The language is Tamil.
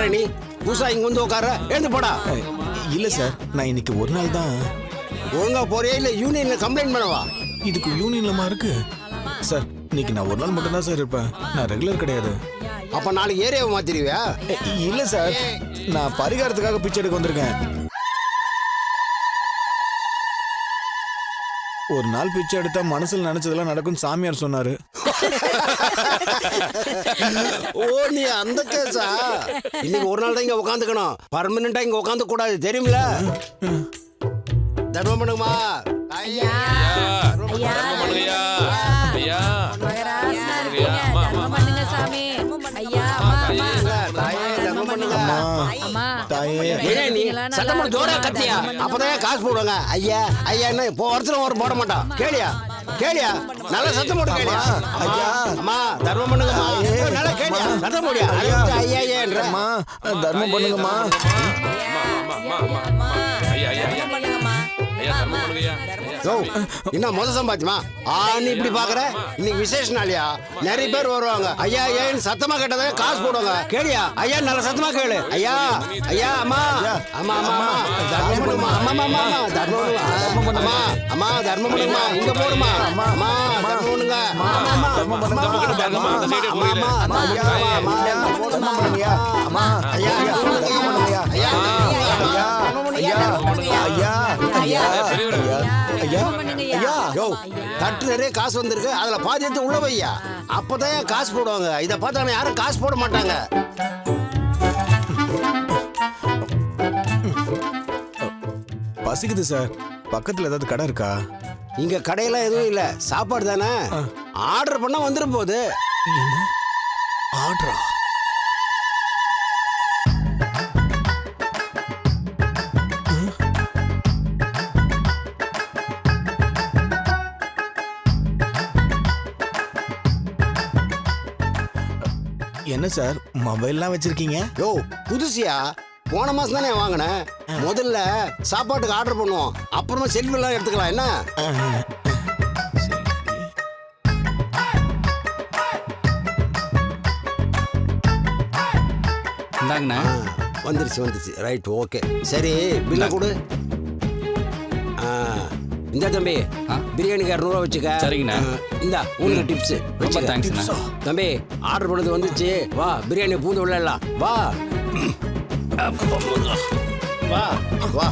யார நீ. புதுசா இங்க வந்து உட்கார எழுந்து போடா. இல்ல சார் நான் இன்னைக்கு ஒரு நாள் தான். ஒழுங்கா போறியா? இல்ல யூனியன்ல கம்ப்ளைண்ட் பண்ணவா? இதுக்கு யூனியன்லமா இருக்கு. சார் இன்னைக்கு நான் ஒரு நாள் மட்டும் தான் சார் இருப்பேன். நான் ரெகுலர் கிடையாது. அப்ப நாளைக்கு ஏரியாவை மாத்திருவியா அஹ், இல்ல சார் நான் பரிகாரத்துக்காக பிச்சை எடுக்க வந்திருக்கேன். ஒரு நாள் பிச்சை எடுத்தா மனசுல நினைச்சதெல்லாம் நடக்கும் சாமியார் சொன்னாரு. ஓ நீ அந்த கேஸா? இன்னைக்கு ஒரு நாள் தான் இங்க உட்காந்துக்கணும் பர்மனண்டா இங்க உட்காந்து கூடாது தெரியுமில தர்மம் பண்ணுங்கம்மா. ஐயா. ஐயா. பண்ணுங்கய்யா ஐயா. மகராசனா இருக்கீங்க தர்மம் பண்ணுங்க சாமி. ஐயா அம்மா. அம்மா. தாயே தர்மம் பண்ணுங்க. அம்மா. தாயே. ஏனே நீ சத்தம் போட்டு ஜோரா கத்தியா? அப்பதான் காசு போடுவாங்க. ஐயா ஐயா என்ன இப்போ வருஷம் ஒரு போட மாட்டான். கேளியா? கேளியா? நல்லா சத்தம் போட்டு கேளியா. ஐயா. அம்மா தர்மம் பண்ணுங்கம்மா நல்லா கேளியா? சத்தம் போடியா ஐயா. ஐயா ஐயான்ற அம்மா. தர்மம் பண்ணுங்கம்மா. ஐயா ஐயா ஐயா. யோ என்ன முத சம்பாத்தியமா ஆ நீ இப்படி பாக்குற இன்னைக்கு விசேஷ நாளியா நிறைய பேர் வருவாங்க ஐயா ஐயான்னு சத்தமா கேட்டதே காசு போடுவாங்க கேளியா ஐயா நல்ல சத்தமா கேளு ஐயா ஐயா அம்மா அம்மா அம்மா அம்மா அம்மா அம்மா அம்மா தர்மம் அம்மா அம்மா தர்மம் பண்ணுமா இங்க போடுமா அம்மா அம்மா தர்மம் பண்ணுங்க அம்மா அம்மா தர்மம் பண்ணுங்க. அம்மா, அம்மா, தர்மம் அம்மா, பண்ணுங்க. அம்மா, அம்மா, அம்மா, ஐயா, அம்மா, அம்மா, தர்மம் பண்ணுங்கய்யா. அம்மா ஐயா ஐயா. ஐயா ஐயா. ஐயா ஐயா ஐயா. ஐயா. ஐயா. யோ தட்டு நிறைய காசு வந்திருக்கு. அதுல பாதி எடுத்து உள்ள வையா. அப்பதான் காசு போடுவாங்க? இத பார்த்தா யாரும் காசு போட மாட்டாங்க. பசிக்குது சார். பக்கத்துல ஏதாவது கடை இருக்கா? இங்க கடையெல்லாம் எதுவும் இல்ல. சாப்பாடு தானே? ஆர்டர் பண்ணா வந்துடும் போகுது என்ன? ஆர்டரா? என்ன சார் மொபைல்லாம் வச்சிருக்கீங்க? யோ புதுசியா? போன மாசம் தானே வாங்கினேன். முதல்ல சாப்பாட்டுக்கு ஆர்டர் பண்ணுவோம். அப்புறமா செல்ஃபி எல்லாம் எடுத்துக்கலாம். என்ன? இந்தாங்கண்ணா. வந்துருச்சு வந்துருச்சு. ரைட் ஓகே சரி பில்ல கொடு. ஆ, இந்தா தம்பி பிரியாணிக்கு இரநூறுவா வச்சுக்க. சரிங்கண்ணா. இந்தா உங்களுக்கு டிப்ஸ் ரொம்ப தேங்க்ஸ்ண்ணா தம்பி ஆர்டர் பண்ணது வந்துச்சு. வா பிரியாணி பூந்து விளையாடலாம். வா. வா வா.